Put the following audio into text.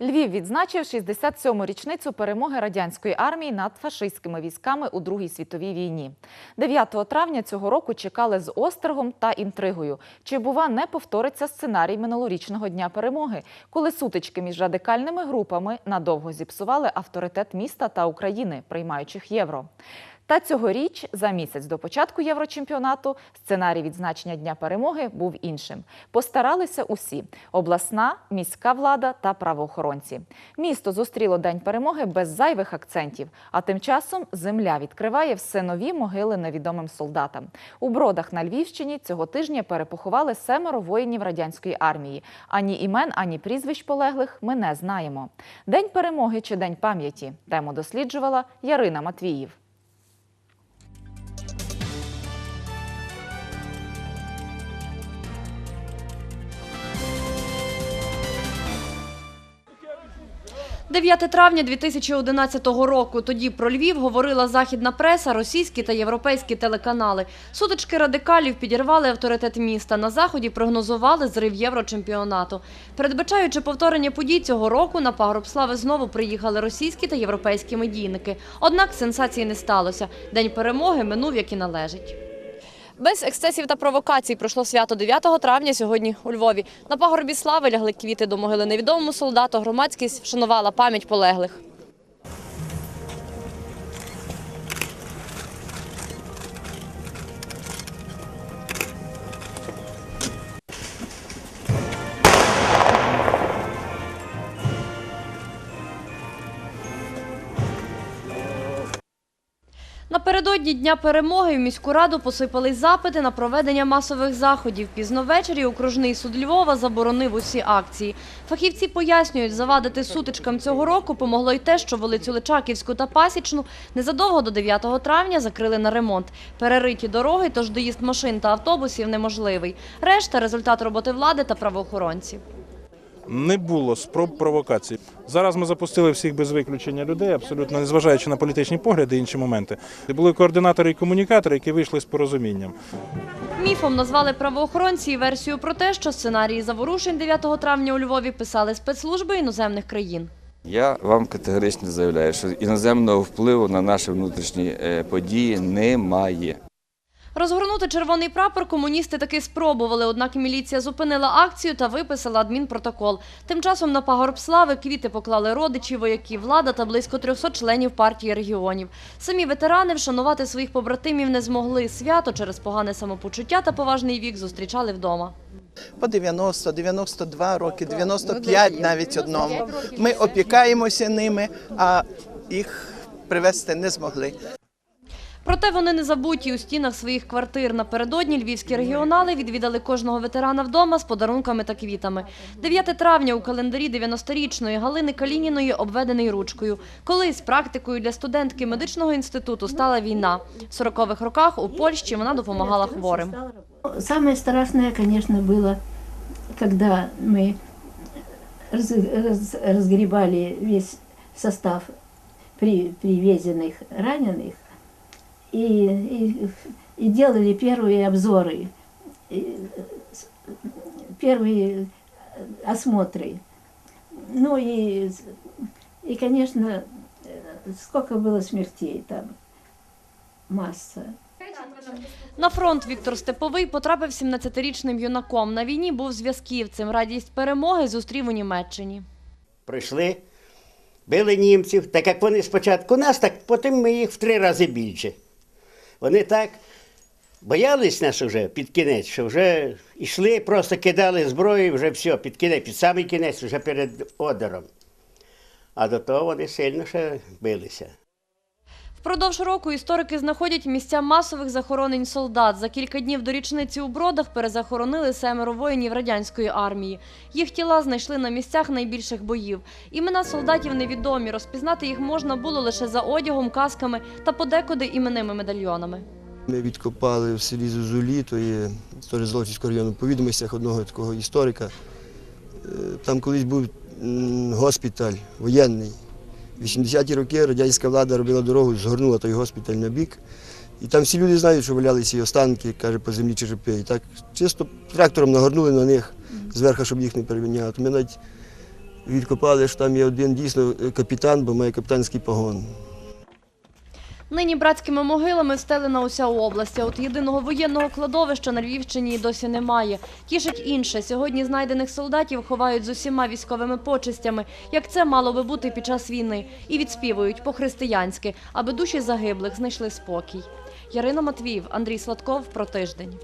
Львів відзначив 67-му річницю перемоги радянської армії над фашистськими військами у Другій світовій війні. 9 травня цього року чекали з острогом та інтригою. Чи бува не повториться сценарій минулорічного дня перемоги, коли сутички між радикальними групами надовго зіпсували авторитет міста та України, приймаючих євро. Та цьогоріч, за місяць до початку Єврочемпіонату, сценарій відзначення Дня перемоги був іншим. Постаралися усі – обласна, міська влада та правоохоронці. Місто зустріло День перемоги без зайвих акцентів, а тим часом земля відкриває все нові могили невідомим солдатам. У Бродах на Львівщині цього тижня перепоховали семеро воїнів радянської армії. Ані імен, ані прізвищ полеглих ми не знаємо. День перемоги чи День пам'яті? Тему досліджувала Ярина Матвіїв. – 9 травня 2011 року. Тоді про Львів говорила західна преса, російські та європейські телеканали. Сутички радикалів підірвали авторитет міста. На заході прогнозували зрив єврочемпіонату. Передбачаючи повторення подій цього року, на пагорб слави знову приїхали російські та європейські медійники. Однак сенсації не сталося. День перемоги минув, як і належить. Без ексцесів та провокацій пройшло свято 9 травня сьогодні у Львові. На пагорбі слави лягли квіти до могили невідомому солдату. Громадськість вшанувала пам'ять полеглих. Напередодні Дня перемоги в міську раду посипались запити на проведення масових заходів. Пізно ввечері окружний суд Львова заборонив усі акції. Фахівці пояснюють, завадити сутичкам цього року помогло й те, що вулицю Личаківську та Пасічну незадовго до 9 травня закрили на ремонт. Перериті дороги, тож доїзд машин та автобусів неможливий. Решта – результат роботи влади та правоохоронців. Не було спроб провокацій. Зараз ми запустили всіх без виключення людей, абсолютно незважаючи на політичні погляди і інші моменти. І Були координатори і комунікатори, які вийшли з порозумінням. Міфом назвали правоохоронці і версію про те, що сценарії заворушень 9 травня у Львові писали спецслужби іноземних країн. Я вам категорично заявляю, що іноземного впливу на наші внутрішні е, події немає. Розгорнути червоний прапор комуністи таки спробували, однак міліція зупинила акцію та виписала адмінпротокол. Тим часом на пагорб слави квіти поклали родичі, вояки, влада та близько 300 членів партії регіонів. Самі ветерани вшанувати своїх побратимів не змогли. Свято через погане самопочуття та поважний вік зустрічали вдома. по 90, 92 роки, 95 навіть одному. Ми опікаємося ними, а їх привезти не змогли. Проте вони не забуті у стінах своїх квартир. Напередодні львівські регіонали відвідали кожного ветерана вдома з подарунками та квітами. 9 травня у календарі 90-річної Галини Калініної обведений ручкою. Колись практикою для студентки медичного інституту стала війна. В 40-х роках у Польщі вона допомагала хворим. Самое страшное, конечно, было, когда мы раз- раз- разгребали весь состав при, привезенных раненых и, и, и делали первые обзоры, и, с- первые осмотры. Ну и, и, конечно, э, сколько было смертей там, масса. На фронт Віктор Степовий потрапив 17-річним юнаком. На війні був зв'язківцем. Радість перемоги зустрів у Німеччині. прийшли, били німців, так як вони спочатку нас, так потім ми їх в три рази більше. Вони так боялись нас вже під кінець, що вже йшли, просто кидали зброю, вже все, під кінець, під самий кінець, вже перед одером. А до того вони сильно ще билися. Впродовж року історики знаходять місця масових захоронень солдат. За кілька днів до річниці у Бродах перезахоронили семеро воїнів радянської армії. Їх тіла знайшли на місцях найбільших боїв. Імена солдатів невідомі. Розпізнати їх можна було лише за одягом, касками та подекуди іменними медальйонами. Ми відкопали в селі Зозулі, то є теж Золочівського району, по одного такого історика. Е, Там колись був госпіталь воєнний. В 80-ті роки радянська влада робила дорогу, згорнула той госпіталь на бік. І там всі люди знають, що валялися і останки, каже, по землі черепи. І так чисто трактором нагорнули на них зверху, щоб їх не перевіняти. Ми навіть відкопали, що там є один дійсно капітан, бо має капітанський погон. Нині братськими могилами встелена уся область. От єдиного воєнного кладовища на Львівщині досі немає. Тішить інше. Сьогодні знайдених солдатів ховають з усіма військовими почестями, як це мало би бути під час війни, і відспівують по-християнськи, аби душі загиблих знайшли спокій. Ярина Матвіїв, Андрій Сладков про тиждень.